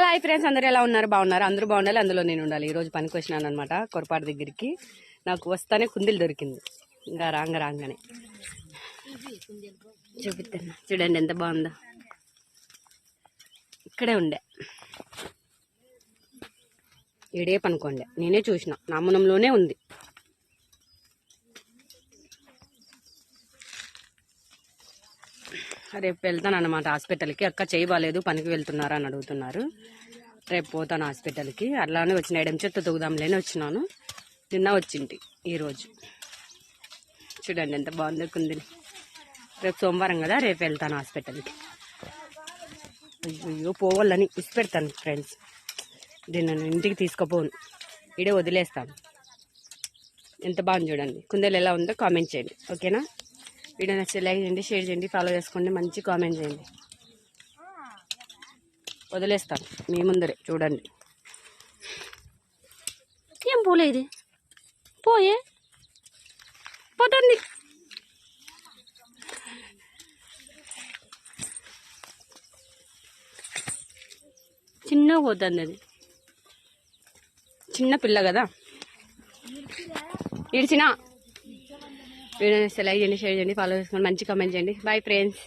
Hello I friends. అందరూ ఎలా ఉన్నారు? బాగున్నారు? అందరూ బాగుండాలి. అందులో నేను ఉండాలి. ఈ రోజు పనికి వచ్చినాను అనమాట కొరపాటు దగ్గరికి. నాకు వస్తానే కుందిలు దొరికింది. ఇంకా రాంగ రాగానే. చూపిస్తాను చూడండి ఎంత బాగుందో. ఇక్కడే ఉండే. ఈడే పనుకోండి. నేనే చూసిన. నామనంలోనే ఉంది. రేపు వెళ్తాను అనమాట హాస్పిటల్కి. అక్క చేయి బాగాలేదు పనికి వెళ్తున్నారా అని అడుగుతున్నారు. రేపు పోతాను హాస్పిటల్కి. అట్లానే వచ్చిన ఎడం చెత్త తొగుదాంలేని వచ్చినాను. నిన్న వచ్చింది ఈరోజు. చూడండి ఎంత బాగుందో కుందిని రేపు సోమవారం కదా రేపు వెళ్తాను హాస్పిటల్కి. అయ్యో పోవాలని ఇసి పెడతాను ఫ్రెండ్స్. దీన్ని ఇంటికి తీసుకుపోను. ఇడే వదిలేస్తాను. ఎంత బాగుంది చూడండి. కుందేలు ఎలా ఉందో కామెంట్ చేయండి. ఓకేనా? వీడియో నచ్చితే లైక్ చేయండి షేర్ చేయండి ఫాలో చేసుకోండి మంచి కామెంట్ చేయండి. వదిలేస్తాను మీ ముందరే చూడండి. ఏం పోలే ఇది? పోయే? పోతుంది. చిన్నగా పోతుంది అది. చిన్న పిల్ల కదా. ఇడిచినా వీడియో నచ్చితే లైక్ చేయండి షేర్ చేయండి ఫాలో చేసుకోండి. మంచి కామెంట్ చేయండి. Bye friends